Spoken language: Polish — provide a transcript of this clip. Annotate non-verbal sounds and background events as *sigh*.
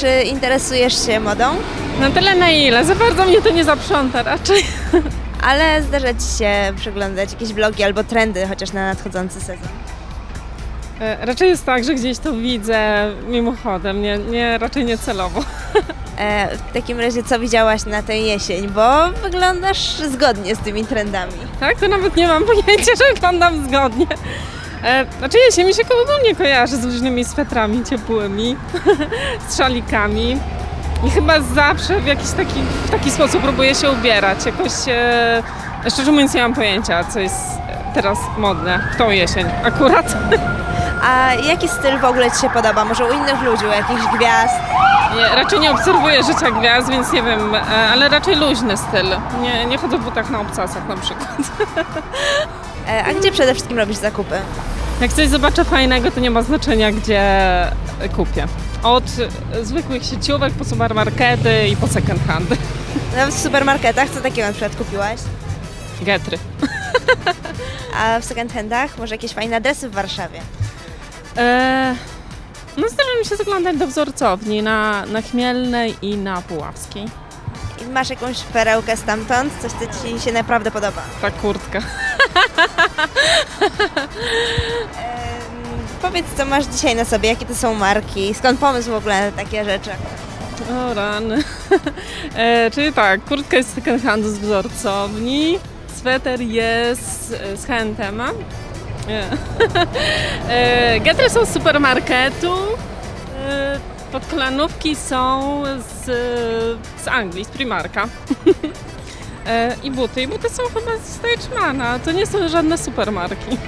czy interesujesz się modą? Na tyle na ile, za bardzo mnie to nie zaprząta raczej. *laughs* Ale zdarza Ci się przeglądać jakieś blogi albo trendy, chociaż na nadchodzący sezon. E, Raczej jest tak, że gdzieś to widzę mimochodem, nie, nie, raczej nie celowo. E, w takim razie, co widziałaś na tę jesień? Bo wyglądasz zgodnie z tymi trendami. Tak, to nawet nie mam pojęcia, że wyglądam zgodnie. E, Znaczy jesień mi się ogólnie kojarzy z różnymi swetrami ciepłymi, *laughs* z szalikami. I chyba zawsze w jakiś taki, w taki sposób próbuję się ubierać. Jakoś, e, szczerze mówiąc, nie mam pojęcia, co jest teraz modne w tą jesień akurat. *laughs* A jaki styl w ogóle Ci się podoba? Może u innych ludzi, u jakichś gwiazd? Nie, raczej nie obserwuję życia gwiazd, więc nie wiem, e, ale raczej luźny styl. Nie, nie chodzę w butach na obcasach na przykład. *laughs* E, a gdzie przede wszystkim robisz zakupy? Jak coś zobaczę fajnego, to nie ma znaczenia, gdzie kupię. Od zwykłych sieciówek po supermarkety i po second handy. Nawet w supermarketach, co takiego na przykład kupiłaś? Getry. A w second handach może jakieś fajne adresy w Warszawie? E, no zdarza mi się zaglądać do wzorcowni na, na Chmielnej i na Puławskiej. I masz jakąś perełkę stamtąd? Coś, co Ci się naprawdę podoba? Ta kurtka. *laughs* Powiedz, co masz dzisiaj na sobie, jakie to są marki? Skąd pomysł w ogóle na takie rzeczy? O rany. *laughs* E, czyli tak, kurtka jest second handu z wzorcowni, sweter jest e, z H&M. Nie. E, *laughs* Getry są z supermarketu, e, podkolanówki są z, z Anglii, z Primarka. *laughs* E, I buty. I buty są chyba z Stagemana, to nie są żadne supermarki.